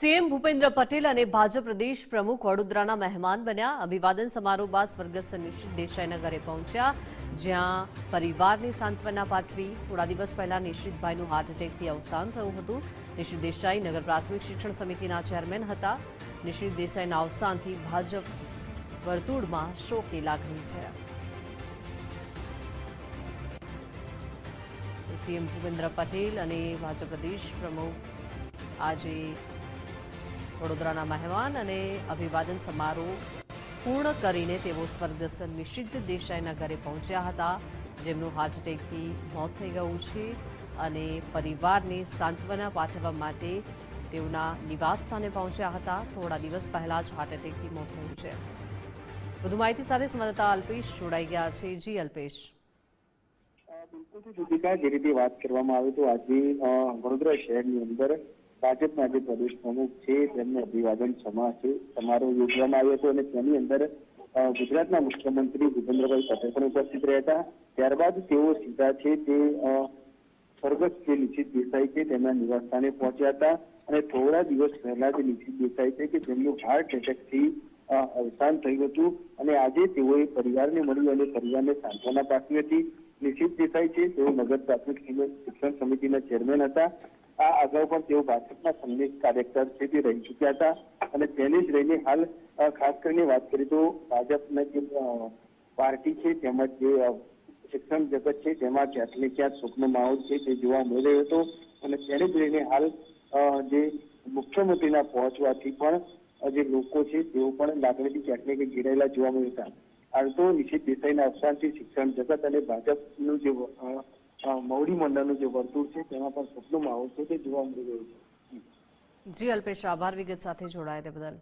CM Bhupendra Patel અને ભાજપ પ્રદેશ પ્રમુખ વડોદરાના મહેમાન બન્યા. અભિવાદન સમારોહ બાદ સ્વર્ગસ્થ નિશિત દેસાઈના ઘરે પહોંચ્યા. જ્યાં પરિવારને સાંત્વના પાઠવી. થોડા દિવસ પહેલા નિશિતભાઈનું હાર્ટ એટેકથી અવસાન થયું હતું. નિશિત દેસાઈ નગર પ્રાથમિક શિક્ષણ સમિતિના ચેરમેન હતા. નિશિત દેસાઈના અવસાનથી ભાજપ વર્તુળમાં શોકની લાગણી છે. સીએમ ભૂપેન્દ્ર પટેલ અને ભાજપ પ્રદેશ પ્રમુખ આજે વડોદરાના મહેમાન અને અભિવાદન સમારોહ પૂર્ણ કરીને તેઓ સ્વર્ગસ્થ નિષિદ્ધ દેસાઈના ઘરે પહોંચ્યા હતા. જેમનું હાર્ટ એટેકથી મોત થઈ ગયું છે અને પરિવારને સાંત્વના પાઠવવા માટે તેઓના નિવાસસ્થાને પહોંચ્યા હતા. થોડા દિવસ પહેલા જ હાર્ટ એટેકથી મોત થયું છે. વધુ માહિતી સાથે સંવાદદાતા અલ્પેશ જોડાઈ ગયા છે. જી અલ્પેશ. બિલકુલ જે રીતે વાત કરવામાં આવે તો આજે વડોદરા શહેરની અંદર ભાજપના જે પ્રદેશ પ્રમુખ છે, તેમને અભિવાદન સમા છે. સમારોહ યોજવામાં આવ્યો હતો અને તેની અંદર ગુજરાતના મુખ્યમંત્રી ભૂપેન્દ્રભાઈ પટેલ પણ ઉપસ્થિત રહ્યા હતા. ત્યારબાદ તેઓ સીધા છે તે સ્વર્ગસ્થ જે નિશિત દેસાઈ છે, તેમના નિવાસસ્થાને પહોંચ્યા હતા. અને થોડા દિવસ પહેલા જે નિશિત દેસાઈ છે કે તેમનું હાર્ટ એટેકથી અવસાન થયું હતું. અને આજે તેઓએ પરિવારને મળી અને પરિવારને સાંત્વના પાઠવી હતી. નિશિત દેસાઈ છે, તેઓ નગર પ્રાથમિક શિક્ષણ સમિતિના ચેરમેન હતા. આ અગાઉ પણ તેઓ ભાજપના સંગીત કાર્યકર છે તે રહી ચૂક્યા હતા અને તેને જ લઈને હાલ ખાસ કરીને વાત કરીએ તો ભાજપના જે પાર્ટી છે તેમજ જે શિક્ષણ જગત છે તેમાં ક્યાંક ને શોકનો માહોલ છે તે જોવા મળી રહ્યો હતો અને તેને જ લઈને હાલ જે મુખ્યમંત્રીના પહોંચવાથી પણ જે લોકો છે તેઓ પણ લાગણીથી ક્યાંક ને ઘેરાયેલા જોવા મળ્યા હતા. હાલ તો નિશિત દેસાઈના અવસાનથી શિક્ષણ જગત અને ભાજપનું જે મવડી મંડળનું જે વર્તુળ છે, તેમાં પણ શોકનો માહોલ છે તે જોવા મળી રહ્યો છે. જી અલ્પેશ, આભાર વિગત સાથે જોડાયા તે બદલ.